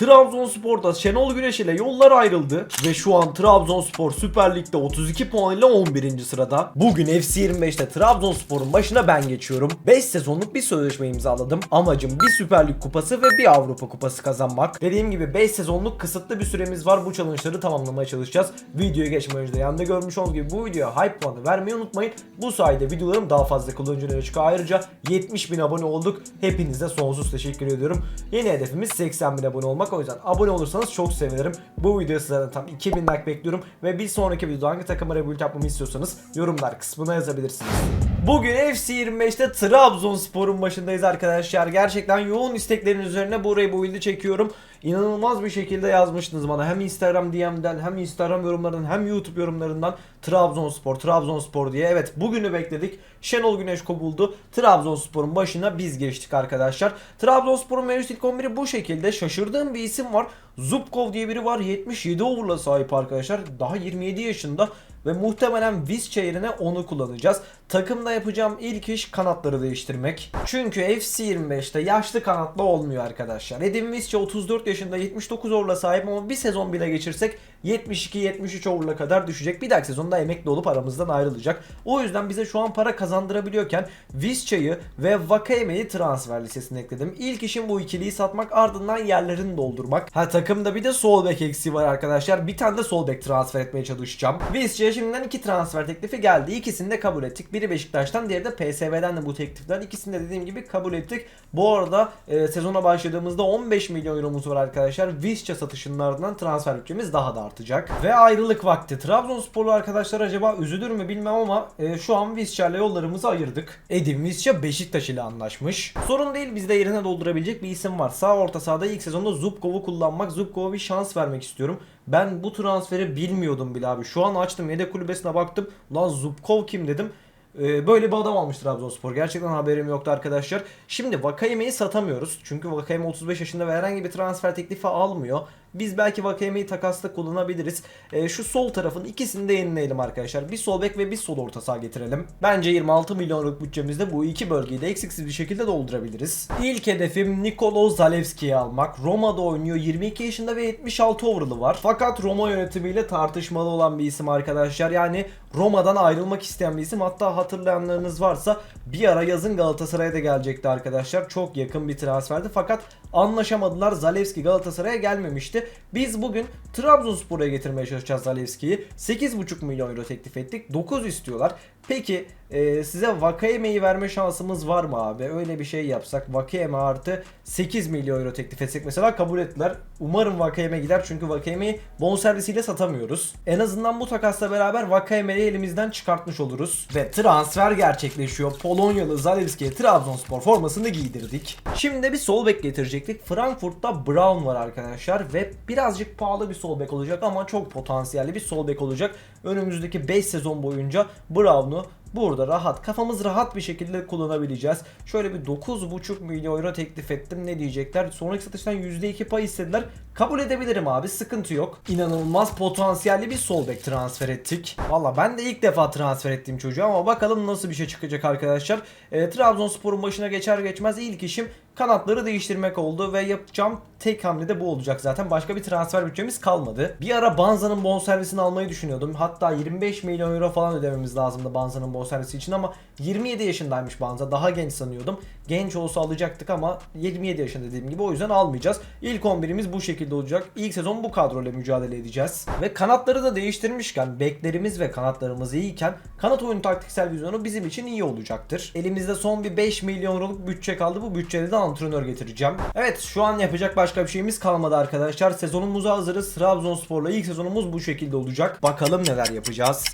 Trabzonspor'da Şenol Güneş ile yollar ayrıldı ve şu an Trabzonspor Süper Lig'de 32 puan ile 11. sırada. Bugün FC 25'te Trabzonspor'un başına ben geçiyorum. 5 sezonluk bir sözleşme imzaladım. Amacım bir Süper Lig kupası ve bir Avrupa kupası kazanmak. Dediğim gibi 5 sezonluk kısıtlı bir süremiz var. Bu challenge'ları tamamlamaya çalışacağız. Videoya geçmeden önce de yanında görmüş olduğunuz gibi bu videoya hype puanı vermeyi unutmayın. Bu sayede videolarım daha fazla kullanıcılara çıkıyor. Ayrıca 70 bin abone olduk. Hepinize sonsuz teşekkür ediyorum. Yeni hedefimiz 80 bin abone olmak. O yüzden abone olursanız çok sevinirim. Bu videoya sizlerden tam 2000 like bekliyorum. Ve bir sonraki videoda hangi takımlara build yapmamı istiyorsanız yorumlar kısmına yazabilirsiniz. Bugün FC 25'te Trabzonspor'un başındayız arkadaşlar. Gerçekten yoğun isteklerin üzerine bu build'i çekiyorum. İnanılmaz bir şekilde yazmıştınız bana. Hem Instagram DM'den hem Instagram yorumlarından hem YouTube yorumlarından Trabzonspor, Trabzonspor diye. Evet bugünü bekledik. Şenol Güneş kovuldu. Trabzonspor'un başına biz geçtik arkadaşlar. Trabzonspor'un mevcut ilk 11'i bu şekilde. Şaşırdığım bir isim var. Zubkov diye biri var. 77 over'la sahip arkadaşlar. Daha 27 yaşında ve muhtemelen Visca yerine onu kullanacağız. Takımda yapacağım ilk iş kanatları değiştirmek. Çünkü FC 25'te yaşlı kanatla olmuyor arkadaşlar. Edin Visca 34 yaşında 79 over'la sahip ama bir sezon bile geçirsek 72-73 over'la kadar düşecek. Bir dahaki sezonda emekli olup aramızdan ayrılacak. O yüzden bize şu an para kazandırabiliyorken Visca'yı ve Vakayeme'yi transfer listesine ekledim. İlk işim bu ikiliyi satmak ardından yerlerini doldurmak. Ha takımda bir de sol bek eksiği var arkadaşlar. Bir tane de sol bek transfer etmeye çalışacağım. Visca'ya şimdiden iki transfer teklifi geldi. İkisini de kabul ettik. Biri Beşiktaş'tan diğeri de PSV'den de bu teklifler. İkisini de dediğim gibi kabul ettik. Bu arada e, sezona başladığımızda 15 milyon euromuz var arkadaşlar. Visca satışının ardından transfer bütçemiz daha da artacak. Ve ayrılık vakti. Trabzonsporlu arkadaşlar acaba üzülür mü bilmem ama e, şu an Visca ile yollarımızı ayırdık. Edin Visca Beşiktaş ile anlaşmış. Sorun değil bizde yerine doldurabilecek bir isim var. Sağ orta sahada ilk sezonda Zubkov'u kullanmak. Zubkov'a bir şans vermek istiyorum. Ben bu transferi bilmiyordum bile abi. Şu an açtım yedek kulübesine baktım. Lan Zubkov kim dedim. Ee, böyle bir adam almış Trabzonspor. Gerçekten haberim yoktu arkadaşlar. Şimdi Vakayeme'yi satamıyoruz. Çünkü Vakayeme 35 yaşında ve herhangi bir transfer teklifi almıyor. Biz belki Vakayeme'yi takasla kullanabiliriz. Ee, şu sol tarafın ikisini de yenileyelim arkadaşlar. Bir sol bek ve bir sol orta saha getirelim. Bence 26 milyonluk bütçemizde bu iki bölgeyi de eksiksiz bir şekilde doldurabiliriz. İlk hedefim Nikolo Zalewski'yi almak. Roma'da oynuyor. 22 yaşında ve 76 overall'ı var. Fakat Roma yönetimiyle tartışmalı olan bir isim arkadaşlar. Yani Roma'dan ayrılmak isteyen bir isim. Hatta hatırlayanlarınız varsa bir ara yazın Galatasaray'a da gelecekti arkadaşlar. Çok yakın bir transferdi fakat anlaşamadılar. Zalewski Galatasaray'a gelmemişti. Biz bugün Trabzonspor'a getirmeye çalışacağız Zalewski'yi. 8,5 milyon euro teklif ettik. 9 istiyorlar. Peki e, size Vakayeme'yi verme şansımız var mı abi? Öyle bir şey yapsak Vakayeme artı 8 milyon euro teklif etsek mesela kabul ettiler. Umarım Vakayeme gider çünkü Vakayeme'yi bonservisiyle satamıyoruz. En azından bu takasla beraber Vakayeme'yi elimizden çıkartmış oluruz. Ve transfer gerçekleşiyor. Polonyalı Zalewski'ye Trabzonspor formasını giydirdik. Şimdi bir sol bek getirecektik. Frankfurt'ta Brown var arkadaşlar ve birazcık pahalı bir sol bek olacak ama çok potansiyelli bir sol bek olacak. Önümüzdeki 5 sezon boyunca Brown'u burada rahat kafamız rahat bir şekilde kullanabileceğiz. Şöyle bir 9,5 milyon euro teklif ettim. Ne diyecekler? Sonraki satıştan %2 pay istediler. Kabul edebilirim abi. Sıkıntı yok. İnanılmaz potansiyelli bir sol bek transfer ettik. Valla ben de ilk defa transfer ettiğim çocuğu ama bakalım nasıl bir şey çıkacak arkadaşlar. E, Trabzonspor'un başına geçer geçmez ilk işim kanatları değiştirmek oldu ve yapacağım tek hamle de bu olacak zaten. Başka bir transfer bütçemiz kalmadı. Bir ara Banza'nın bonservisini almayı düşünüyordum. Hatta 25 milyon euro falan ödememiz lazımdı Banza'nın bonservisi için ama 27 yaşındaymış Banza. Daha genç sanıyordum. Genç olsa alacaktık ama 27 yaşında dediğim gibi o yüzden almayacağız. İlk 11'imiz bu şekilde olacak. İlk sezon bu kadroyla mücadele edeceğiz. Ve kanatları da değiştirmişken beklerimiz ve kanatlarımız iyiyken kanat oyunu taktiksel vizyonu bizim için iyi olacaktır. Elimizde son bir 5 milyon euroluk bütçe kaldı. Bu bütçede de antrenör getireceğim. Evet şu an yapacak başka bir şeyimiz kalmadı arkadaşlar. Sezonumuza hazırız. Trabzonspor'la ilk sezonumuz bu şekilde olacak. Bakalım neler yapacağız.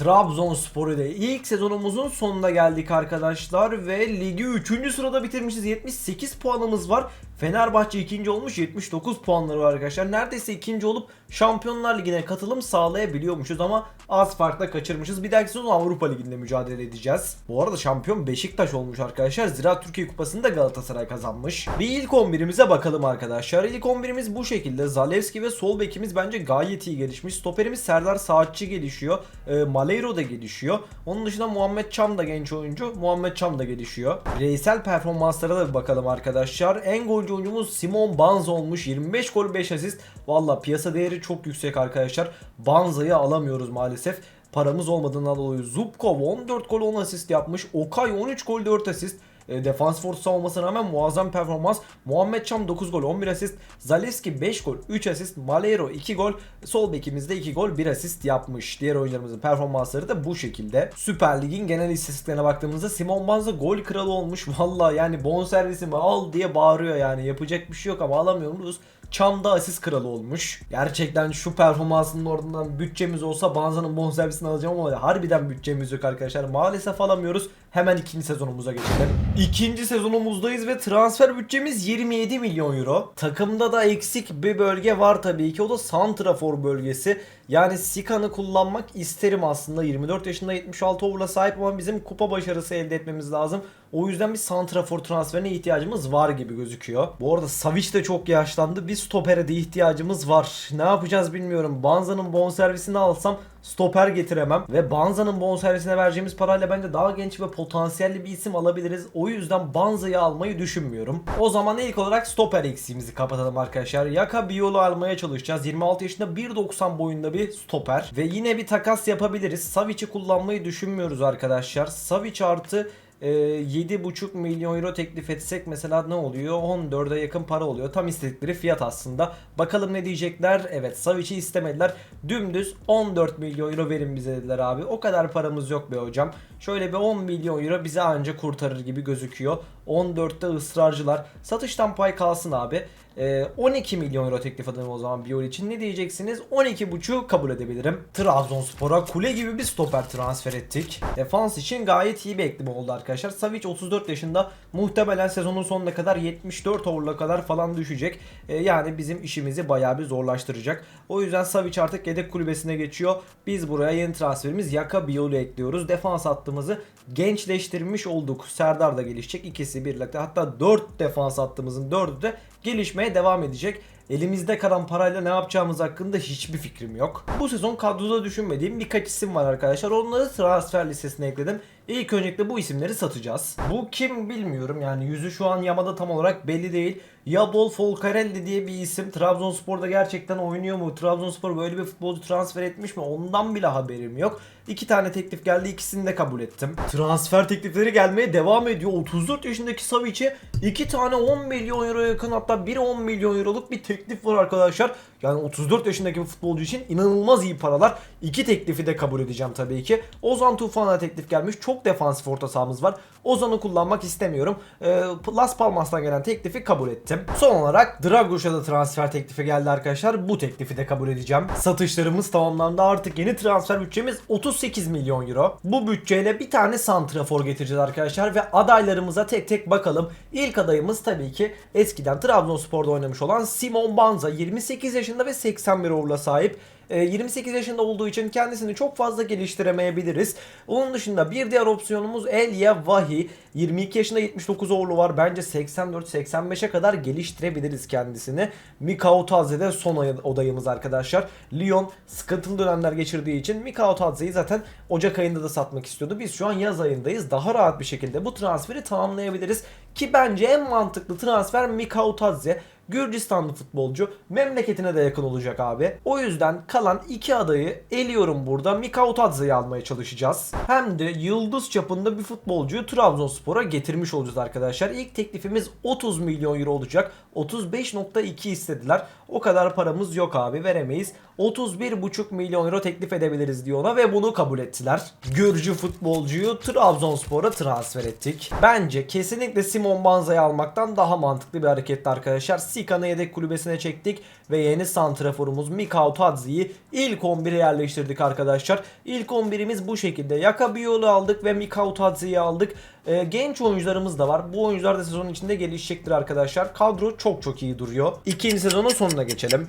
Trabzonspor ile ilk sezonumuzun sonuna geldik arkadaşlar ve ligi 3. sırada bitirmişiz. 78 puanımız var. Fenerbahçe ikinci olmuş 79 puanları var arkadaşlar. Neredeyse ikinci olup Şampiyonlar Ligi'ne katılım sağlayabiliyormuşuz ama az farkla kaçırmışız. Bir dahaki sezon Avrupa Ligi'nde mücadele edeceğiz. Bu arada şampiyon Beşiktaş olmuş arkadaşlar. Zira Türkiye Kupası'nı da Galatasaray kazanmış. Bir ilk 11'imize bakalım arkadaşlar. İlk 11'imiz bu şekilde. Zalewski ve sol bekimiz bence gayet iyi gelişmiş. Stoperimiz Serdar Saatçi gelişiyor. E, Malero da gelişiyor. Onun dışında Muhammed Çam da genç oyuncu. Muhammed Çam da gelişiyor. Bireysel performanslara da bir bakalım arkadaşlar. En golcü oyuncumuz Simon Banza olmuş. 25 gol 5 asist. Valla piyasa değeri çok yüksek arkadaşlar. Banza'yı alamıyoruz maalesef paramız olmadığından dolayı Zubkov 14 gol 10 asist yapmış. Okay 13 gol 4 asist. E, defans force olmasına rağmen muazzam performans. Muhammed Çam 9 gol 11 asist. Zaleski 5 gol 3 asist. Malero 2 gol. Sol bekimizde 2 gol 1 asist yapmış. Diğer oyuncularımızın performansları da bu şekilde. Süper Lig'in genel istatistiklerine baktığımızda Simon Banza gol kralı olmuş. Valla yani bonservisimi al diye bağırıyor yani. Yapacak bir şey yok ama alamıyoruz. Çam'da asist kralı olmuş. Gerçekten şu performansının oradan bütçemiz olsa Banza'nın bonservisini alacağım ama harbiden bütçemiz yok arkadaşlar. Maalesef alamıyoruz. Hemen ikinci sezonumuza geçelim. İkinci sezonumuzdayız ve transfer bütçemiz 27 milyon euro. Takımda da eksik bir bölge var tabii ki. O da Santrafor bölgesi. Yani Sika'nı kullanmak isterim aslında. 24 yaşında 76 over'la sahip ama bizim kupa başarısı elde etmemiz lazım. O yüzden bir santrafor transferine ihtiyacımız var gibi gözüküyor. Bu arada Savic de çok yaşlandı. Bir stopere de ihtiyacımız var. Ne yapacağız bilmiyorum. Banza'nın bonservisini alsam stoper getiremem. Ve Banza'nın bonservisine vereceğimiz parayla bence daha genç ve potansiyelli bir isim alabiliriz. O yüzden Banza'yı almayı düşünmüyorum. O zaman ilk olarak stoper eksiğimizi kapatalım arkadaşlar. Yaka Biol'u almaya çalışacağız. 26 yaşında 1.90 boyunda bir stoper. Ve yine bir takas yapabiliriz. Savic'i kullanmayı düşünmüyoruz arkadaşlar. Savic artı e, 7,5 milyon euro teklif etsek mesela ne oluyor? 14'e yakın para oluyor. Tam istedikleri fiyat aslında. Bakalım ne diyecekler? Evet Savic'i istemediler. Dümdüz 14 milyon euro verin bize dediler abi. O kadar paramız yok be hocam. Şöyle bir 10 milyon euro bize anca kurtarır gibi gözüküyor. 14'te ısrarcılar. Satıştan pay kalsın abi. Ee, 12 milyon euro teklif alalım o zaman Biol için. Ne diyeceksiniz? 12,5 kabul edebilirim. Trabzonspor'a kule gibi bir stoper transfer ettik. Defans için gayet iyi bir ekleme oldu arkadaşlar. Savic 34 yaşında muhtemelen sezonun sonuna kadar 74 over'la kadar falan düşecek. Ee, yani bizim işimizi bayağı bir zorlaştıracak. O yüzden Savic artık yedek kulübesine geçiyor. Biz buraya yeni transferimiz Yaka Biol'u ekliyoruz. Defans hattımızı gençleştirmiş olduk. Serdar da gelişecek. İkisi birlikte hatta 4 defans hattımızın 4'ü de gelişmeye devam edecek. Elimizde kalan parayla ne yapacağımız hakkında hiçbir fikrim yok. Bu sezon kadroda düşünmediğim birkaç isim var arkadaşlar. Onları transfer listesine ekledim. İlk öncelikle bu isimleri satacağız. Bu kim bilmiyorum yani yüzü şu an yamada tam olarak belli değil. Yabol Folcarelli diye bir isim. Trabzonspor'da gerçekten oynuyor mu? Trabzonspor böyle bir futbolcu transfer etmiş mi? Ondan bile haberim yok. İki tane teklif geldi ikisini de kabul ettim. Transfer teklifleri gelmeye devam ediyor. 34 yaşındaki Savic'e iki tane 10 milyon euro yakın hatta biri 10 milyon euroluk bir teklif var arkadaşlar. Yani 34 yaşındaki bir futbolcu için inanılmaz iyi paralar. İki teklifi de kabul edeceğim tabii ki. Ozan Tufan'a teklif gelmiş. Çok defansif orta sahamız var. Ozan'ı kullanmak istemiyorum. Ee, Las Palmas'tan gelen teklifi kabul ettim. Son olarak Dragos'a da transfer teklifi geldi arkadaşlar. Bu teklifi de kabul edeceğim. Satışlarımız tamamlandı. Artık yeni transfer bütçemiz 38 milyon euro. Bu bütçeyle bir tane santrafor getireceğiz arkadaşlar ve adaylarımıza tek tek bakalım. İlk adayımız tabii ki eskiden Trabzonspor'da oynamış olan Simon Banza. 28 yaşında ve 81 over'la sahip. 28 yaşında olduğu için kendisini çok fazla geliştiremeyebiliriz. Onun dışında bir diğer opsiyonumuz Elia Vahi. 22 yaşında 79 over'lu var. Bence 84-85'e kadar geliştirebiliriz kendisini. Mikao Taze de son odayımız arkadaşlar. Lyon sıkıntılı dönemler geçirdiği için Mikao Taze'yi zaten Ocak ayında da satmak istiyordu. Biz şu an yaz ayındayız. Daha rahat bir şekilde bu transferi tamamlayabiliriz. Ki bence en mantıklı transfer Mikao Taze. Gürcistanlı futbolcu memleketine de yakın olacak abi. O yüzden kalan iki adayı eliyorum burada. Mikao Tadze'yi almaya çalışacağız. Hem de yıldız çapında bir futbolcuyu Trabzonspor'a getirmiş olacağız arkadaşlar. İlk teklifimiz 30 milyon euro olacak. 35.2 istediler. O kadar paramız yok abi veremeyiz. 31.5 milyon euro teklif edebiliriz diyor ona ve bunu kabul ettiler. Gürcü futbolcuyu Trabzonspor'a transfer ettik. Bence kesinlikle Simon Banza'yı almaktan daha mantıklı bir hareketti arkadaşlar. Sika'nı yedek kulübesine çektik ve yeni santraforumuz Mikao Tadzi'yi ilk 11'e yerleştirdik arkadaşlar. İlk 11'imiz bu şekilde. Yaka Biol'u aldık ve Mikao Tadzi'yi aldık. Ee, genç oyuncularımız da var. Bu oyuncular da sezonun içinde gelişecektir arkadaşlar. Kadro çok çok iyi duruyor. İkinci sezonun sonuna geçelim.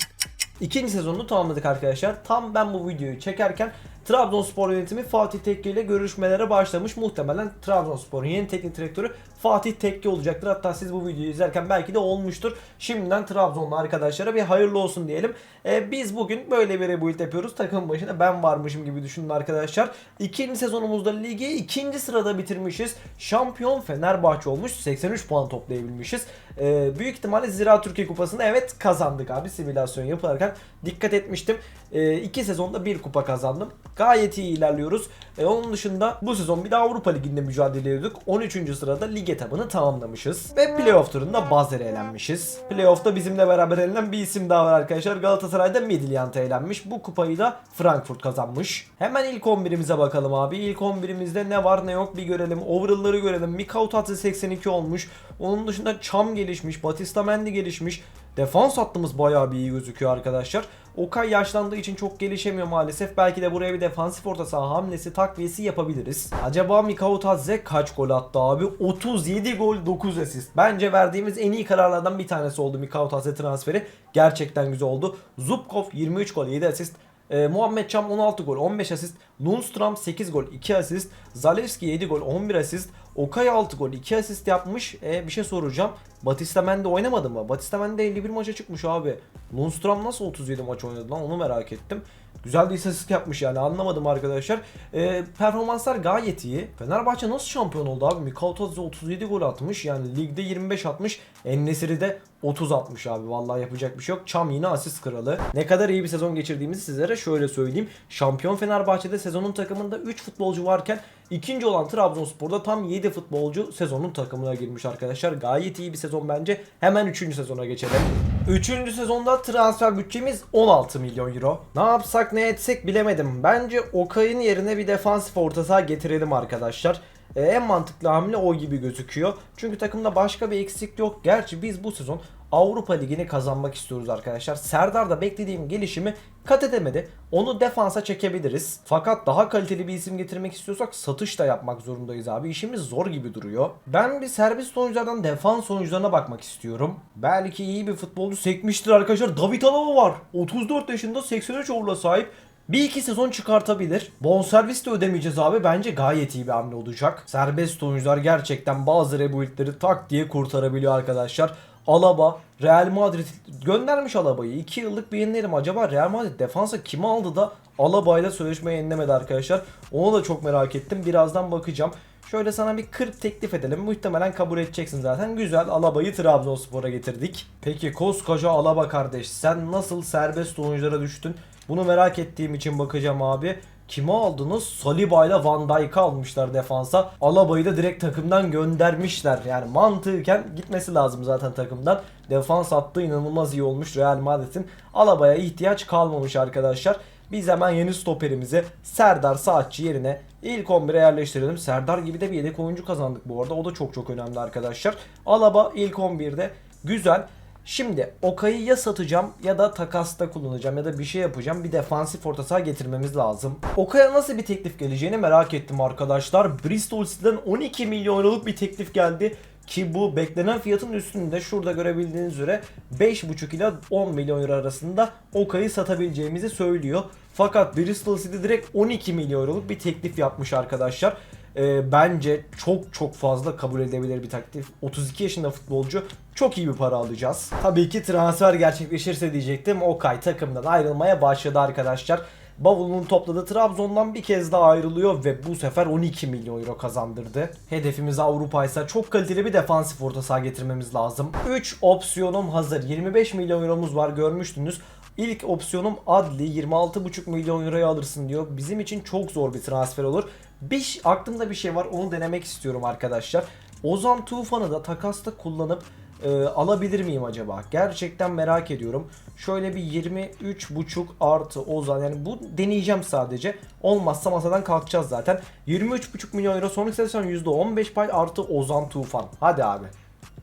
İkinci sezonunu tamamladık arkadaşlar. Tam ben bu videoyu çekerken Trabzonspor yönetimi Fatih Tekke ile görüşmelere başlamış. Muhtemelen Trabzonspor'un yeni teknik direktörü Fatih Tekke olacaktır. Hatta siz bu videoyu izlerken belki de olmuştur. Şimdiden Trabzonlu arkadaşlara bir hayırlı olsun diyelim. Ee, biz bugün böyle bir rebuild yapıyoruz. Takım başına ben varmışım gibi düşünün arkadaşlar. İkinci sezonumuzda ligi ikinci sırada bitirmişiz. Şampiyon Fenerbahçe olmuş. 83 puan toplayabilmişiz. Ee, büyük ihtimalle Zira Türkiye Kupası'nda evet kazandık abi simülasyon yapılarken. Dikkat etmiştim. Ee, iki sezonda bir kupa kazandım. Gayet iyi ilerliyoruz. Ee, onun dışında bu sezon bir de Avrupa Ligi'nde mücadele ediyorduk. 13. sırada lig etabını tamamlamışız. Ve playoff turunda Bazer'e elenmişiz. Playoff'ta bizimle beraber elenen bir isim daha var arkadaşlar. Galatasaray'da Midtjylland'a elenmiş. Bu kupayı da Frankfurt kazanmış. Hemen ilk 11'imize bakalım abi. İlk 11'imizde ne var ne yok bir görelim. Overall'ları görelim. Mikau Tatlı 82 olmuş. Onun dışında Çam gelişmiş. Batista Mendy gelişmiş. Defans hattımız bayağı bir iyi gözüküyor arkadaşlar. Okay yaşlandığı için çok gelişemiyor maalesef. Belki de buraya bir defansif orta saha hamlesi takviyesi yapabiliriz. Acaba Mikao Tadze kaç gol attı abi? 37 gol 9 asist. Bence verdiğimiz en iyi kararlardan bir tanesi oldu Mikao Tadze transferi. Gerçekten güzel oldu. Zubkov 23 gol 7 asist. Ee, Muhammed Çam 16 gol 15 asist. Lundstram 8 gol 2 asist. Zalewski 7 gol 11 asist. Okay 6 gol 2 asist yapmış. E, bir şey soracağım. Batista Mendy oynamadı mı? Batista Mendy 51 maça çıkmış abi. Lundstram nasıl 37 maç oynadı lan onu merak ettim. Güzel bir istatistik yapmış yani anlamadım arkadaşlar. E, performanslar gayet iyi. Fenerbahçe nasıl şampiyon oldu abi? Tadze 37 gol atmış. Yani ligde 25 atmış. Ennesiri de 30 atmış abi. Vallahi yapacak bir şey yok. Çam yine asist kralı. Ne kadar iyi bir sezon geçirdiğimizi sizlere şöyle söyleyeyim. Şampiyon Fenerbahçe'de sezonun takımında 3 futbolcu varken ikinci olan Trabzonspor'da tam 7 futbolcu sezonun takımına girmiş arkadaşlar. Gayet iyi bir sezon bence. Hemen 3. sezona geçelim. 3. sezonda transfer bütçemiz 16 milyon euro. Ne yapsak ne etsek bilemedim. Bence Okay'ın yerine bir defansif orta saha getirelim arkadaşlar. Ee, en mantıklı hamle o gibi gözüküyor. Çünkü takımda başka bir eksik yok. Gerçi biz bu sezon Avrupa Ligi'ni kazanmak istiyoruz arkadaşlar. Serdar da beklediğim gelişimi kat edemedi. Onu defansa çekebiliriz. Fakat daha kaliteli bir isim getirmek istiyorsak satış da yapmak zorundayız abi. İşimiz zor gibi duruyor. Ben bir serbest oyunculardan defans oyuncularına bakmak istiyorum. Belki iyi bir futbolcu sekmiştir arkadaşlar. David Alaba var. 34 yaşında 83 overall'a sahip. Bir iki sezon çıkartabilir. Bonservis de ödemeyeceğiz abi. Bence gayet iyi bir hamle olacak. Serbest oyuncular gerçekten bazı rebuildleri tak diye kurtarabiliyor arkadaşlar. Alaba, Real Madrid göndermiş Alaba'yı. 2 yıllık bir yenilerim. Acaba Real Madrid defansa kimi aldı da Alaba'yla sözleşme yenilemedi arkadaşlar. Onu da çok merak ettim. Birazdan bakacağım. Şöyle sana bir 40 teklif edelim. Muhtemelen kabul edeceksin zaten. Güzel Alaba'yı Trabzonspor'a getirdik. Peki koskoca Alaba kardeş sen nasıl serbest oyunculara düştün? Bunu merak ettiğim için bakacağım abi. Kimi aldınız? Saliba ile Van Dijk'ı almışlar defansa. Alaba'yı da direkt takımdan göndermişler. Yani mantıken gitmesi lazım zaten takımdan. Defans hattı inanılmaz iyi olmuş Real Madrid'in. Alaba'ya ihtiyaç kalmamış arkadaşlar. Biz hemen yeni stoperimizi Serdar Saatçi yerine ilk 11'e yerleştirelim. Serdar gibi de bir yedek oyuncu kazandık bu arada. O da çok çok önemli arkadaşlar. Alaba ilk 11'de güzel. Şimdi Okay'ı ya satacağım ya da takasta kullanacağım ya da bir şey yapacağım. Bir defansif orta saha getirmemiz lazım. Okay'a nasıl bir teklif geleceğini merak ettim arkadaşlar. Bristol City'den 12 milyon euroluk bir teklif geldi. Ki bu beklenen fiyatın üstünde şurada görebildiğiniz üzere 5,5 ila 10 milyon euro arasında Okay'ı satabileceğimizi söylüyor. Fakat Bristol City direkt 12 milyon euroluk bir teklif yapmış arkadaşlar. Ee, bence çok çok fazla kabul edebilir bir teklif. 32 yaşında futbolcu çok iyi bir para alacağız. Tabii ki transfer gerçekleşirse diyecektim. Okay takımdan ayrılmaya başladı arkadaşlar. Bavulunu topladı. Trabzon'dan bir kez daha ayrılıyor ve bu sefer 12 milyon euro kazandırdı. Hedefimiz Avrupa ise çok kaliteli bir defansif orta saha getirmemiz lazım. 3 opsiyonum hazır. 25 milyon euromuz var görmüştünüz. İlk opsiyonum Adli 26,5 milyon euroya alırsın diyor. Bizim için çok zor bir transfer olur. Bir, aklımda bir şey var onu denemek istiyorum arkadaşlar. Ozan Tufan'ı da takasta kullanıp e, alabilir miyim acaba? Gerçekten merak ediyorum. Şöyle bir 23.5 artı Ozan yani bu deneyeceğim sadece. Olmazsa masadan kalkacağız zaten. 23.5 milyon euro sonraki sezon %15 pay artı Ozan Tufan. Hadi abi.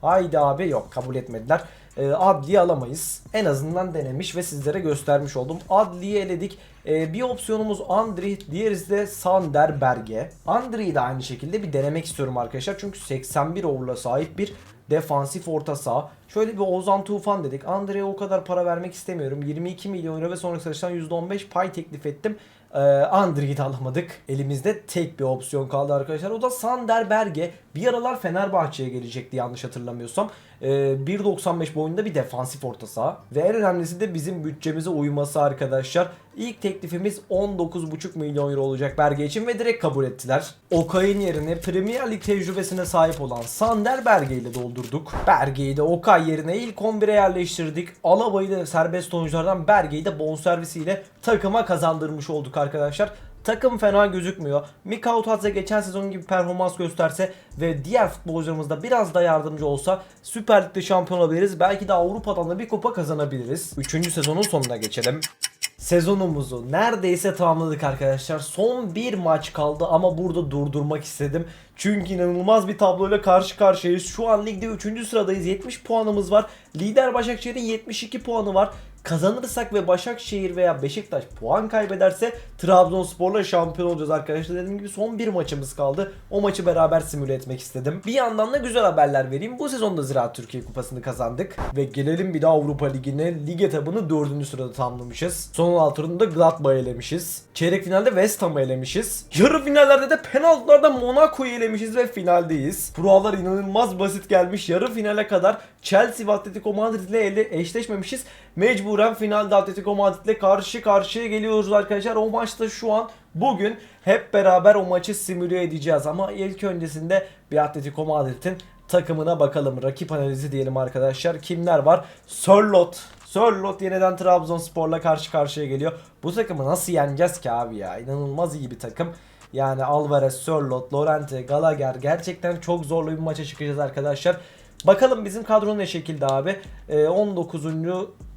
Haydi abi yok kabul etmediler. E, Adli'yi alamayız. En azından denemiş ve sizlere göstermiş oldum. Adli'yi eledik. E, bir opsiyonumuz Andri, diğerisi de Sander Berge. Andri'yi de aynı şekilde bir denemek istiyorum arkadaşlar. Çünkü 81 over'la sahip bir defansif orta saha. Şöyle bir Ozan Tufan dedik. Andre'ye o kadar para vermek istemiyorum. 22 milyon euro ve sonraki satıştan %15 pay teklif ettim. Ee, Andri'yi de alamadık. Elimizde tek bir opsiyon kaldı arkadaşlar. O da Sander Berge. Bir aralar Fenerbahçe'ye gelecekti yanlış hatırlamıyorsam. Ee, 1.95 boyunda bir defansif orta saha. Ve en önemlisi de bizim bütçemize uyması arkadaşlar. İlk teklifimiz 19.5 milyon euro olacak Berge için ve direkt kabul ettiler. Okay'ın yerine Premier Lig tecrübesine sahip olan Sander Berge ile doldurduk. Berge'yi de Okay yerine ilk 11'e yerleştirdik. Alaba'yı da serbest oyunculardan Berge'yi de bonservisiyle takıma kazandırmış olduk arkadaşlar. Takım fena gözükmüyor. Mikao Tadze geçen sezon gibi performans gösterse ve diğer futbolcularımız da biraz da yardımcı olsa Süper Lig'de şampiyon olabiliriz. Belki de Avrupa'dan da bir kupa kazanabiliriz. Üçüncü sezonun sonuna geçelim. Sezonumuzu neredeyse tamamladık arkadaşlar. Son bir maç kaldı ama burada durdurmak istedim. Çünkü inanılmaz bir tabloyla karşı karşıyayız. Şu an ligde 3. sıradayız. 70 puanımız var. Lider Başakşehir'in 72 puanı var. Kazanırsak ve Başakşehir veya Beşiktaş puan kaybederse Trabzonspor'la şampiyon olacağız arkadaşlar. Dediğim gibi son bir maçımız kaldı. O maçı beraber simüle etmek istedim. Bir yandan da güzel haberler vereyim. Bu sezonda Ziraat Türkiye Kupası'nı kazandık. Ve gelelim bir daha Avrupa Ligi'ne. Lig etabını 4. sırada tamamlamışız. Son 16 turunda Gladbach'ı elemişiz. Çeyrek finalde West Ham'ı elemişiz. Yarı finallerde de penaltılarda Monaco'yu elemişiz ve finaldeyiz. Kurallar inanılmaz basit gelmiş. Yarı finale kadar Chelsea ve Atletico Madrid ile eşleşmemişiz. Mecburen finalde Atletico Madrid ile karşı karşıya geliyoruz arkadaşlar. O maçta şu an bugün hep beraber o maçı simüle edeceğiz. Ama ilk öncesinde bir Atletico Madrid'in takımına bakalım. Rakip analizi diyelim arkadaşlar. Kimler var? Sörlot. Sörlot yeniden Trabzonspor'la karşı karşıya geliyor. Bu takımı nasıl yeneceğiz ki abi ya? İnanılmaz iyi bir takım. Yani Alvarez, Sörlot, Lorente, Gallagher gerçekten çok zorlu bir maça çıkacağız arkadaşlar. Bakalım bizim kadro ne şekilde abi. Ee, 19.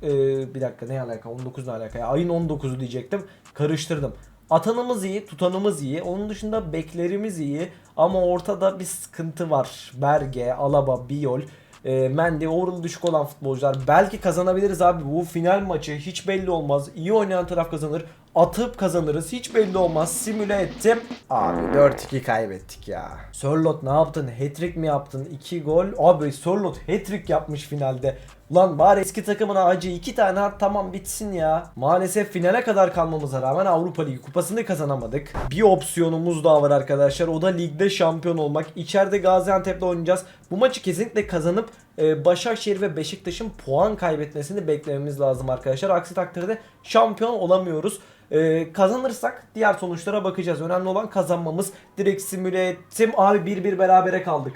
Ee, bir dakika ne alaka? 19 ne alaka ya? Ayın 19'u diyecektim. Karıştırdım. Atanımız iyi, tutanımız iyi. Onun dışında beklerimiz iyi. Ama ortada bir sıkıntı var. Berge, Alaba, Biol. E, Mendy, overall düşük olan futbolcular. Belki kazanabiliriz abi. Bu final maçı hiç belli olmaz. İyi oynayan taraf kazanır. Atıp kazanırız. Hiç belli olmaz. Simüle ettim. Abi 4-2 kaybettik ya. Sörlot ne yaptın? Hat-trick mi yaptın? 2 gol. Abi Sörlot hat-trick yapmış finalde. Lan bari eski takımına acı iki tane at tamam bitsin ya. Maalesef finale kadar kalmamıza rağmen Avrupa Ligi kupasını kazanamadık. Bir opsiyonumuz daha var arkadaşlar. O da ligde şampiyon olmak. İçeride Gaziantep'le oynayacağız. Bu maçı kesinlikle kazanıp e, Başakşehir ve Beşiktaş'ın puan kaybetmesini beklememiz lazım arkadaşlar. Aksi takdirde şampiyon olamıyoruz. Ee, kazanırsak diğer sonuçlara bakacağız. Önemli olan kazanmamız. Direkt simüle ettim. Abi 1-1 berabere kaldık.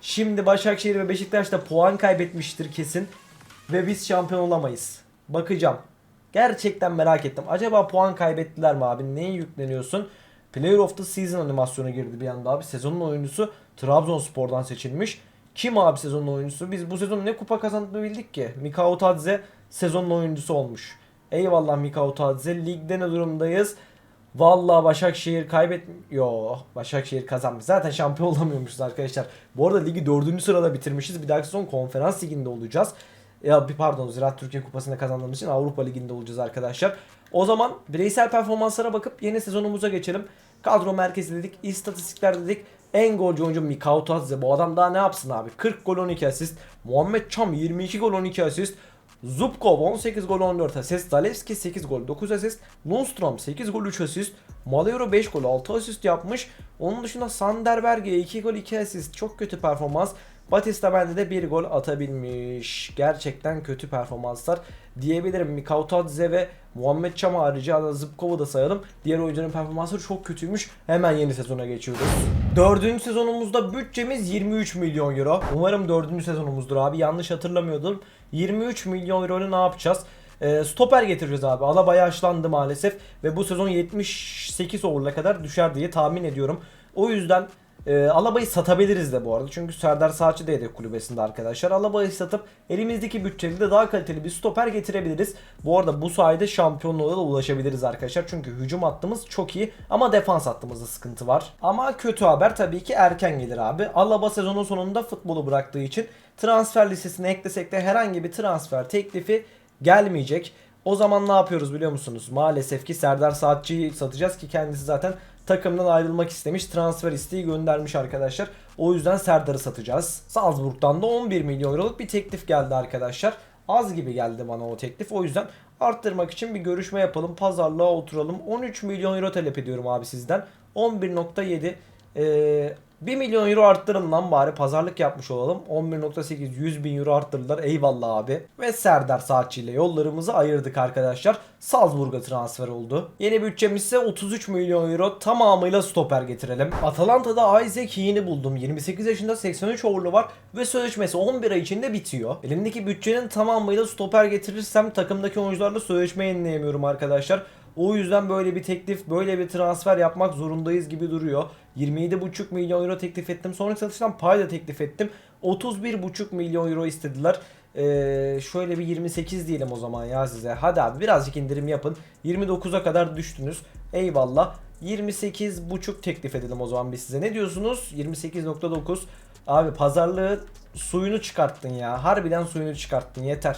Şimdi Başakşehir ve Beşiktaş da puan kaybetmiştir kesin. Ve biz şampiyon olamayız. Bakacağım. Gerçekten merak ettim. Acaba puan kaybettiler mi abi? Neye yükleniyorsun? Player of the Season animasyonu girdi bir anda abi. Sezonun oyuncusu Trabzonspor'dan seçilmiş. Kim abi sezonun oyuncusu? Biz bu sezon ne kupa kazandığını bildik ki. Mikao Tadze sezonun oyuncusu olmuş. Eyvallah Mikao Tadze. Ligde ne durumdayız? Vallahi Başakşehir kaybetmiyor. Başakşehir kazanmış. Zaten şampiyon olamıyormuşuz arkadaşlar. Bu arada ligi 4. sırada bitirmişiz. Bir dahaki sezon konferans liginde olacağız. Ya bir pardon Ziraat Türkiye Kupası'nda kazandığımız için Avrupa Ligi'nde olacağız arkadaşlar. O zaman bireysel performanslara bakıp yeni sezonumuza geçelim. Kadro merkezi dedik, istatistikler dedik. En golcü oyuncu Mikao Tadze. Bu adam daha ne yapsın abi? 40 gol 12 asist. Muhammed Çam 22 gol 12 asist. Zubkov 18 gol 14 asist. Zalewski 8 gol 9 asist. Lundstrom 8 gol 3 asist. Malero 5 gol 6 asist yapmış. Onun dışında Sander Berge 2 gol 2 asist. Çok kötü performans. Batista bende de bir gol atabilmiş. Gerçekten kötü performanslar diyebilirim. Mikautadze ve Muhammed Çam harici Zıpkov'u da sayalım. Diğer oyuncuların performansları çok kötüymüş. Hemen yeni sezona geçiyoruz. Dördüncü sezonumuzda bütçemiz 23 milyon euro. Umarım dördüncü sezonumuzdur abi. Yanlış hatırlamıyordum. 23 milyon euro ne yapacağız? E, stoper getireceğiz abi. Alaba yaşlandı maalesef ve bu sezon 78 over'la kadar düşer diye tahmin ediyorum. O yüzden e, Alaba'yı satabiliriz de bu arada. Çünkü Serdar Saatçı da yedek kulübesinde arkadaşlar. Alaba'yı satıp elimizdeki bütçeyle de daha kaliteli bir stoper getirebiliriz. Bu arada bu sayede şampiyonluğa da ulaşabiliriz arkadaşlar. Çünkü hücum hattımız çok iyi ama defans hattımızda sıkıntı var. Ama kötü haber tabii ki erken gelir abi. Alaba sezonun sonunda futbolu bıraktığı için transfer listesine eklesek de herhangi bir transfer teklifi gelmeyecek. O zaman ne yapıyoruz biliyor musunuz? Maalesef ki Serdar Saatçı'yı satacağız ki kendisi zaten takımdan ayrılmak istemiş. Transfer isteği göndermiş arkadaşlar. O yüzden Serdar'ı satacağız. Salzburg'dan da 11 milyon euroluk bir teklif geldi arkadaşlar. Az gibi geldi bana o teklif. O yüzden arttırmak için bir görüşme yapalım. Pazarlığa oturalım. 13 milyon euro talep ediyorum abi sizden. 11.7 ee, 1 milyon euro arttırın lan bari pazarlık yapmış olalım. 11.8 100 bin euro arttırdılar eyvallah abi. Ve Serdar Saatçi ile yollarımızı ayırdık arkadaşlar. Salzburg'a transfer oldu. Yeni bütçemiz ise 33 milyon euro tamamıyla stoper getirelim. Atalanta'da Isaac Hean'i buldum. 28 yaşında 83 over'lu var ve sözleşmesi 11 ay içinde bitiyor. Elimdeki bütçenin tamamıyla stoper getirirsem takımdaki oyuncularla sözleşme yenileyemiyorum arkadaşlar. O yüzden böyle bir teklif, böyle bir transfer yapmak zorundayız gibi duruyor. 27,5 milyon euro teklif ettim. Sonraki satıştan pay da teklif ettim. 31,5 milyon euro istediler. Ee, şöyle bir 28 diyelim o zaman ya size. Hadi abi birazcık indirim yapın. 29'a kadar düştünüz. Eyvallah. 28,5 teklif edelim o zaman biz size. Ne diyorsunuz? 28.9. Abi pazarlığı suyunu çıkarttın ya. Harbiden suyunu çıkarttın yeter.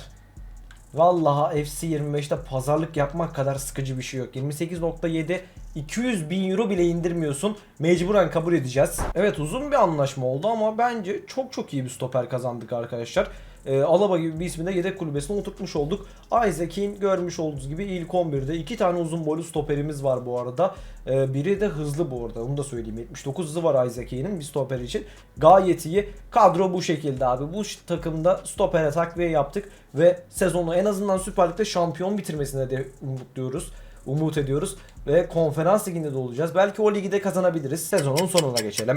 Vallahi FC 25'te pazarlık yapmak kadar sıkıcı bir şey yok. 28.7 200 bin euro bile indirmiyorsun. Mecburen kabul edeceğiz. Evet uzun bir anlaşma oldu ama bence çok çok iyi bir stoper kazandık arkadaşlar. Ee, Alaba gibi bir ismi de yedek kulübesine oturtmuş olduk. Isaac'in görmüş olduğunuz gibi ilk 11'de iki tane uzun boylu stoperimiz var bu arada. Ee, biri de hızlı bu arada onu da söyleyeyim. 79 hızı var Isaac'in bir stoper için. Gayet iyi. Kadro bu şekilde abi. Bu takımda stopere takviye yaptık ve sezonu en azından Süper Lig'de şampiyon bitirmesine de umutluyoruz umut ediyoruz. Ve konferans liginde de olacağız. Belki o ligi de kazanabiliriz. Sezonun sonuna geçelim.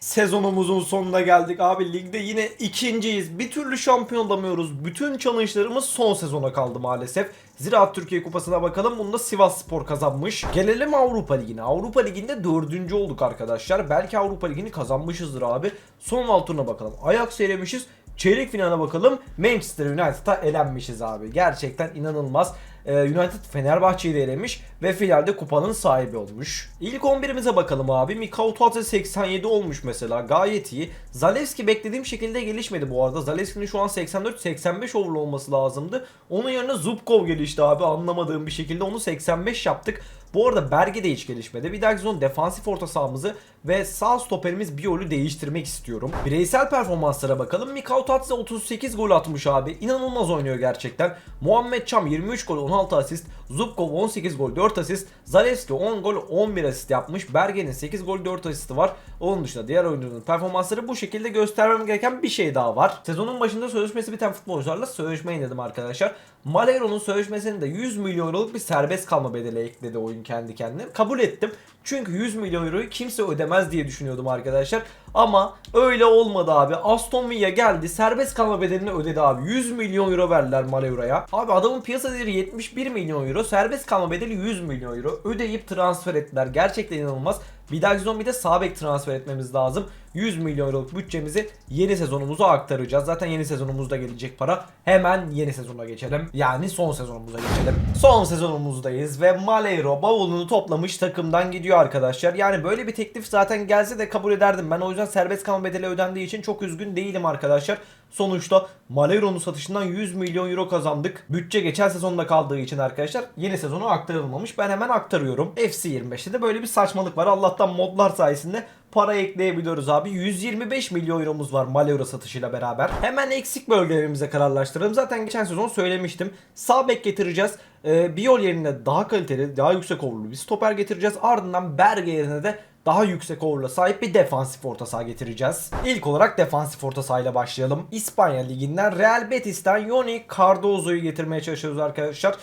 Sezonumuzun sonuna geldik. Abi ligde yine ikinciyiz. Bir türlü şampiyon olamıyoruz. Bütün challenge'larımız son sezona kaldı maalesef. Ziraat Türkiye Kupası'na bakalım. Bunda Sivas Spor kazanmış. Gelelim Avrupa Ligi'ne. Avrupa Ligi'nde dördüncü olduk arkadaşlar. Belki Avrupa Ligi'ni kazanmışızdır abi. Son alt turuna bakalım. Ajax elemişiz. Çeyrek finale bakalım. Manchester United'a elenmişiz abi. Gerçekten inanılmaz. Ee, United Fenerbahçe'yi de elemiş ve finalde kupanın sahibi olmuş. İlk 11'imize bakalım abi. Mikao Tuatse 87 olmuş mesela. Gayet iyi. Zalewski beklediğim şekilde gelişmedi bu arada. Zalewski'nin şu an 84-85 overall olması lazımdı. Onun yerine Zubkov gelişti abi. Anlamadığım bir şekilde onu 85 yaptık. Bu arada Berge de hiç gelişmedi. Bir dahaki sezon defansif orta sahamızı ve sağ stoperimiz Biol'ü değiştirmek istiyorum. Bireysel performanslara bakalım. Mikao Tatse 38 gol atmış abi. İnanılmaz oynuyor gerçekten. Muhammed Çam 23 gol 16 asist. Zubkov 18 gol 4 asist. Zalewski 10 gol 11 asist yapmış. Berge'nin 8 gol 4 asisti var. Onun dışında diğer oyuncuların performansları bu şekilde göstermem gereken bir şey daha var. Sezonun başında sözleşmesi biten futbolcularla sözleşme inledim arkadaşlar. Malero'nun sözleşmesinde 100 milyon euroluk bir serbest kalma bedeli ekledi oyun kendi kendine. Kabul ettim. Çünkü 100 milyon euroyu kimse ödemez diye düşünüyordum arkadaşlar. Ama öyle olmadı abi. Aston Villa geldi serbest kalma bedelini ödedi abi. 100 milyon euro verdiler Malero'ya. Abi adamın piyasa değeri 71 milyon euro. Serbest kalma bedeli 100 milyon euro. Ödeyip transfer ettiler. Gerçekten inanılmaz. Bir dahaki de sağ transfer etmemiz lazım. 100 milyon euroluk bütçemizi yeni sezonumuza aktaracağız. Zaten yeni sezonumuzda gelecek para. Hemen yeni sezona geçelim. Yani son sezonumuza geçelim. Son sezonumuzdayız ve Malero bavulunu toplamış takımdan gidiyor arkadaşlar. Yani böyle bir teklif zaten gelse de kabul ederdim. Ben o yüzden serbest kalma bedeli ödendiği için çok üzgün değilim arkadaşlar. Sonuçta Malero'nun satışından 100 milyon euro kazandık. Bütçe geçen sezonda kaldığı için arkadaşlar yeni sezonu aktarılmamış. Ben hemen aktarıyorum. FC 25'te de böyle bir saçmalık var. Allah'tan modlar sayesinde para ekleyebiliyoruz abi. 125 milyon euromuz var Malero satışıyla beraber. Hemen eksik bölgelerimize kararlaştıralım. Zaten geçen sezon söylemiştim. Sağ bek getireceğiz. Ee, Biol yerine daha kaliteli, daha yüksek overlu bir stoper getireceğiz. Ardından Berge yerine de daha yüksek overla sahip bir defansif orta saha getireceğiz. İlk olarak defansif orta sahayla başlayalım. İspanya Ligi'nden Real Betis'ten Yoni Cardozo'yu getirmeye çalışıyoruz arkadaşlar.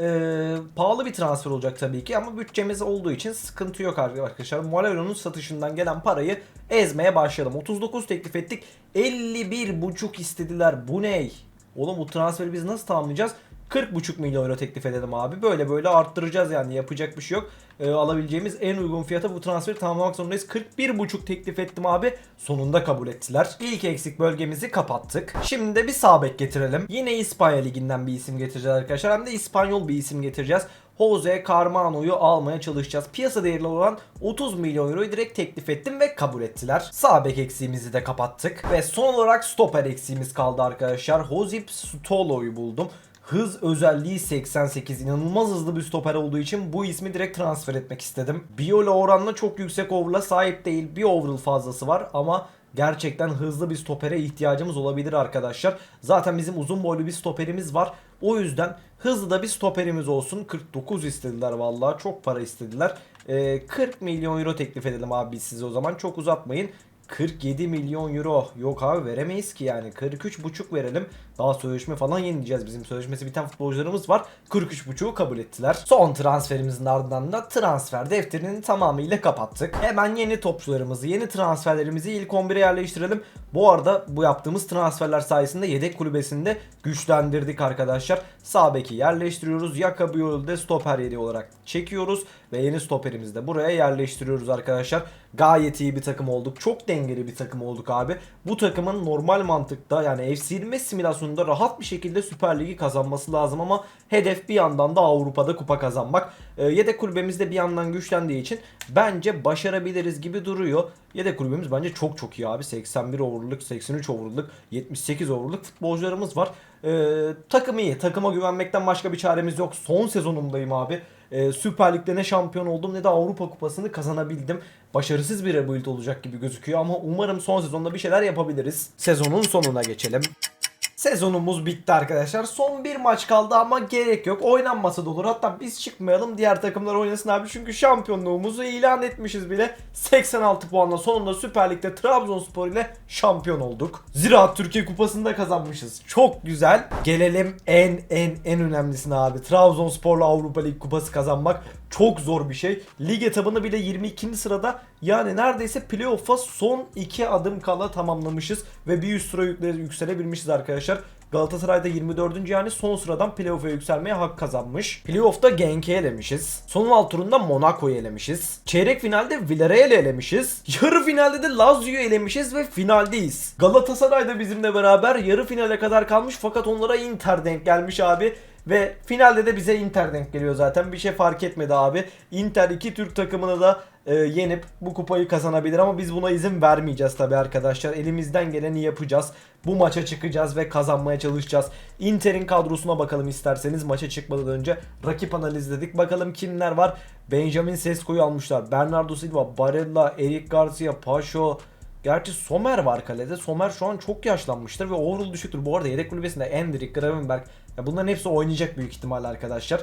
Ee, pahalı bir transfer olacak tabii ki ama bütçemiz olduğu için sıkıntı yok arkadaşlar. Molero'nun satışından gelen parayı ezmeye başlayalım. 39 teklif ettik. 51,5 istediler. Bu ne? Oğlum bu transferi biz nasıl tamamlayacağız? 40,5 milyon euro teklif edelim abi. Böyle böyle arttıracağız yani yapacak bir şey yok. Ee, alabileceğimiz en uygun fiyata bu transferi tamamlamak zorundayız. 41,5 teklif ettim abi. Sonunda kabul ettiler. İlk eksik bölgemizi kapattık. Şimdi de bir sağ bek getirelim. Yine İspanya liginden bir isim getireceğiz arkadaşlar. Hem de İspanyol bir isim getireceğiz. Jose Carmano'yu almaya çalışacağız. Piyasa değerli olan 30 milyon euroyu direkt teklif ettim ve kabul ettiler. Sağ bek eksiğimizi de kapattık. Ve son olarak stoper eksiğimiz kaldı arkadaşlar. Josip Stolo'yu buldum Hız özelliği 88. İnanılmaz hızlı bir stoper olduğu için bu ismi direkt transfer etmek istedim. Biola oranla çok yüksek overall'a sahip değil. Bir overall fazlası var ama gerçekten hızlı bir stopere ihtiyacımız olabilir arkadaşlar. Zaten bizim uzun boylu bir stoperimiz var. O yüzden hızlı da bir stoperimiz olsun. 49 istediler vallahi çok para istediler. Ee, 40 milyon euro teklif edelim abi size o zaman çok uzatmayın. 47 milyon euro. Yok abi veremeyiz ki yani. 43,5 verelim. Daha sözleşme falan yenileyeceğiz. Bizim sözleşmesi biten futbolcularımız var. 43,5'u kabul ettiler. Son transferimizin ardından da transfer defterinin tamamıyla kapattık. Hemen yeni topçularımızı, yeni transferlerimizi ilk 11'e yerleştirelim. Bu arada bu yaptığımız transferler sayesinde yedek kulübesinde güçlendirdik arkadaşlar. Sağ beki yerleştiriyoruz. Yaka de stoper yeri olarak çekiyoruz. Ve yeni stoperimizi de buraya yerleştiriyoruz arkadaşlar. Gayet iyi bir takım olduk. Çok dengeli bir takım olduk abi. Bu takımın normal mantıkta yani FC25 simülasyonunda rahat bir şekilde Süper Ligi kazanması lazım ama hedef bir yandan da Avrupa'da kupa kazanmak. Ee, yedek kulübemiz de bir yandan güçlendiği için bence başarabiliriz gibi duruyor. Yedek kulübemiz bence çok çok iyi abi. 81 overluk, 83 overluk, 78 overluk futbolcularımız var. Ee, takım iyi. Takıma güvenmekten başka bir çaremiz yok. Son sezonumdayım abi. Ee, Süper Lig'de ne şampiyon oldum ne de Avrupa Kupası'nı kazanabildim. Başarısız bir rebuild olacak gibi gözüküyor ama umarım son sezonda bir şeyler yapabiliriz. Sezonun sonuna geçelim. Sezonumuz bitti arkadaşlar. Son bir maç kaldı ama gerek yok. Oynanmasa da olur. Hatta biz çıkmayalım diğer takımlar oynasın abi. Çünkü şampiyonluğumuzu ilan etmişiz bile. 86 puanla sonunda Süper Lig'de Trabzonspor ile şampiyon olduk. Ziraat Türkiye Kupası'nda kazanmışız. Çok güzel. Gelelim en en en önemlisine abi. Trabzonspor'la Avrupa Lig Kupası kazanmak çok zor bir şey. Lig etabını bile 22. sırada yani neredeyse playoff'a son 2 adım kala tamamlamışız ve bir üst sıra yükselebilmişiz arkadaşlar. Galatasaray'da 24. yani son sıradan playoff'a yükselmeye hak kazanmış. Playoff'ta Genk'i elemişiz. Son alt turunda Monaco'yu elemişiz. Çeyrek finalde Villarreal'i elemişiz. Yarı finalde de Lazio'yu elemişiz ve finaldeyiz. Galatasaray da bizimle beraber yarı finale kadar kalmış fakat onlara Inter denk gelmiş abi. Ve finalde de bize Inter denk geliyor zaten. Bir şey fark etmedi abi. Inter iki Türk takımını da e, yenip bu kupayı kazanabilir ama biz buna izin vermeyeceğiz tabi arkadaşlar. Elimizden geleni yapacağız. Bu maça çıkacağız ve kazanmaya çalışacağız. Inter'in kadrosuna bakalım isterseniz maça çıkmadan önce rakip analizledik. Bakalım kimler var. Benjamin Sesko'yu almışlar. Bernardo Silva, Barella, Eric Garcia, Paşo, Gerçi Somer var kalede. Somer şu an çok yaşlanmıştır ve overall düşüktür. Bu arada yedek kulübesinde Endrick, Gravenberg ya bunların hepsi oynayacak büyük ihtimalle arkadaşlar.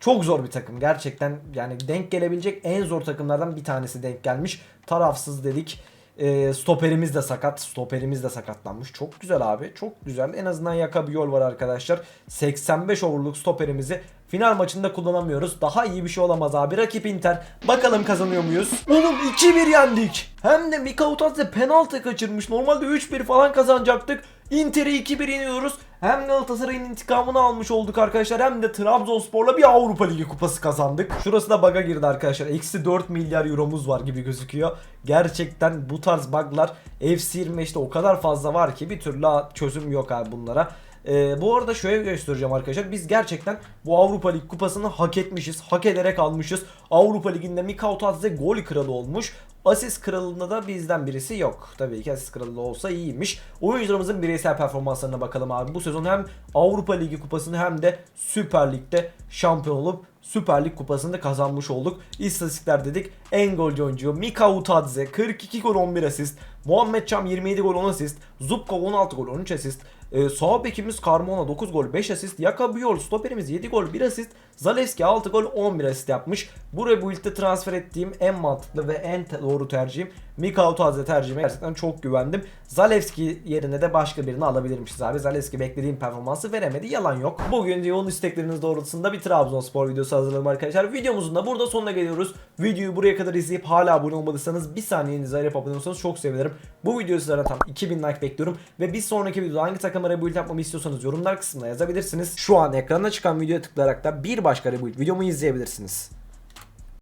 Çok zor bir takım gerçekten yani denk gelebilecek en zor takımlardan bir tanesi denk gelmiş. Tarafsız dedik. E, stoperimiz de sakat. Stoperimiz de sakatlanmış. Çok güzel abi. Çok güzel. En azından Yaka bir yol var arkadaşlar. 85 overluk stoperimizi final maçında kullanamıyoruz. Daha iyi bir şey olamaz abi. Rakip Inter. Bakalım kazanıyor muyuz? Oğlum 2-1 yendik. Hem de Mika Utadze penaltı kaçırmış. Normalde 3-1 falan kazanacaktık. Inter'i 2-1 yeniyoruz. Hem Galatasaray'ın intikamını almış olduk arkadaşlar. Hem de Trabzonspor'la bir Avrupa Ligi kupası kazandık. Şurası da bug'a girdi arkadaşlar. Eksi 4 milyar euromuz var gibi gözüküyor. Gerçekten bu tarz bug'lar FC25'te o kadar fazla var ki bir türlü çözüm yok abi bunlara. Ee, bu arada şöyle göstereceğim arkadaşlar. Biz gerçekten bu Avrupa Lig kupasını hak etmişiz. Hak ederek almışız. Avrupa Ligi'nde Mika Utadze gol kralı olmuş. Asist kralında da bizden birisi yok. Tabii ki asist kralı olsa iyiymiş. Oyuncularımızın bireysel performanslarına bakalım abi. Bu sezon hem Avrupa Ligi kupasını hem de Süper Lig'de şampiyon olup Süper Lig kupasını da kazanmış olduk. İstatistikler dedik. En golcü oyuncu Mika Utadze 42 gol 11 asist. Muhammed Çam 27 gol 10 asist. Zubkov 16 gol 13 asist. Ee, sağ bekimiz Carmona 9 gol 5 asist. Yaka Biol stoperimiz 7 gol 1 asist. Zalewski 6 gol 11 asist yapmış. Bu rebuild'de transfer ettiğim en mantıklı ve en doğru tercihim Mika Utadze tercihime gerçekten çok güvendim. Zalewski yerine de başka birini alabilirmişiz abi. Zalewski beklediğim performansı veremedi. Yalan yok. Bugün yoğun istekleriniz doğrultusunda bir Trabzonspor videosu hazırladım arkadaşlar. Videomuzun da burada sonuna geliyoruz. Videoyu buraya kadar izleyip hala abone olmadıysanız bir saniyenizi ayırıp abone olursanız çok sevinirim. Bu videoyu sizlerden tam 2000 like bekliyorum. Ve bir sonraki videoda hangi takıma rebuild yapmamı istiyorsanız yorumlar kısmına yazabilirsiniz. Şu an ekranda çıkan videoya tıklayarak da bir başka rebuild videomu izleyebilirsiniz.